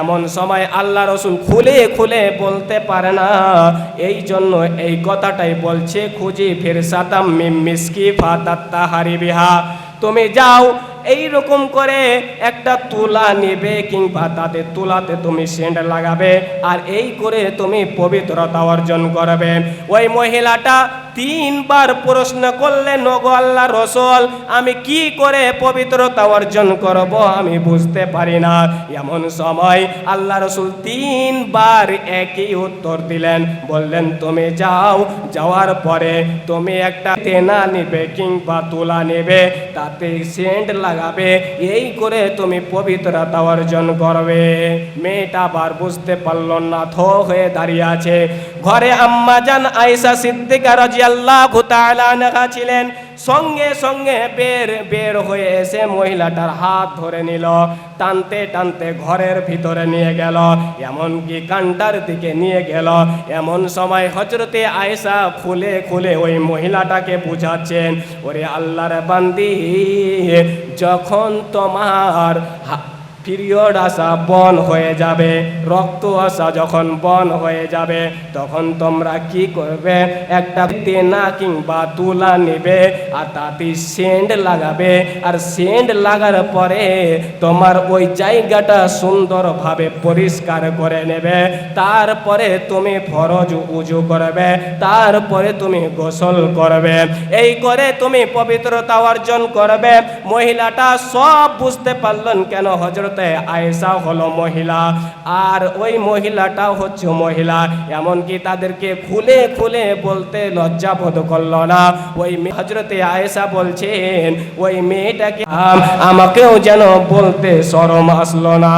এমন সময় আল্লাহ রসুল খুলে খুলে বলতে পারে না, এই জন্য এই কথাটাই বলছে, খুঁজি ফির সাতাম মিম মিসকি ফাতাত্তা হারি বিহা তুমি যাও এই রকম করে একটা তুলা নেবে কিংবা তাতে তুলাতে তুমি সেন্ট লাগাবে, আর এই করে তুমি পবিত্রতা অর্জন করবে। ওই মহিলাটা তিনবার প্রশ্ন করলে নগো আল্লাহ রসল, আমি কি করে পবিত্রতা অর্জন করব আমি বুঝতে পারি না। এমন সময় আল্লাহ রসুল তিনবার একই উত্তর দিলেন, বললেন, তুমি যাও। যাওয়ার পরে তুমি একটা তেনা নেবে কিংবা তুলা নেবে, তাতে সেন্ট লাগাবে, এই করে তুমি পবিত্রতা অর্জন করবে। মেয়েটা আবার বুঝতে পারল না, থো হয়ে দাঁড়িয়ে আছে। ঘরে আম্মা জান আয়েশা সিদ্দিকা রাজিয়াল্লাহু তাআলা ছিলেন, সঙ্গে সঙ্গে বের বের হয়ে এসে মহিলাটার হাত ধরে নিল, টানতে টানতে ঘরের ভিতরে নিয়ে গেল, এমনকি কান্টার দিকে নিয়ে গেল। এমন সময় হজরতে আয়েশা খুলে খুলে ওই মহিলাটাকে বুঝাচ্ছেন, ওরে আল্লাহর বান্দি, যখন তোমার পিরিয়ড আসা বন হয়ে যাবে, রক্ত আসা যখন বন হয়ে যাবে, তখন তোমরা কি করবে? একটা তেনা কিংবা তুলা নেবে আর তাতে সেন্ট লাগাবে। আর সেন্ট লাগার পরে তোমার ওই জায়গাটা সুন্দরভাবে পরিষ্কার করে নেবে। তারপরে তুমি ফরজ উজু করবে, তারপরে তুমি গোসল করবে। এই করে তুমি পবিত্রতা অর্জন করবে। মহিলাটা সব বুঝতে পারলেন কেন হজরতে আয়েশা হলো মহিলা। আর ওই মহিলাটাও হচ্ছে মহিলা। এমনকি তাদেরকে খুলে খুলে বলতে লজ্জা বোধ করল না। ওই হজরতে আয়েশা বলছেন, ওই মেয়েটাকে আম- আমাকেও যেন বলতে শরম আসলো না।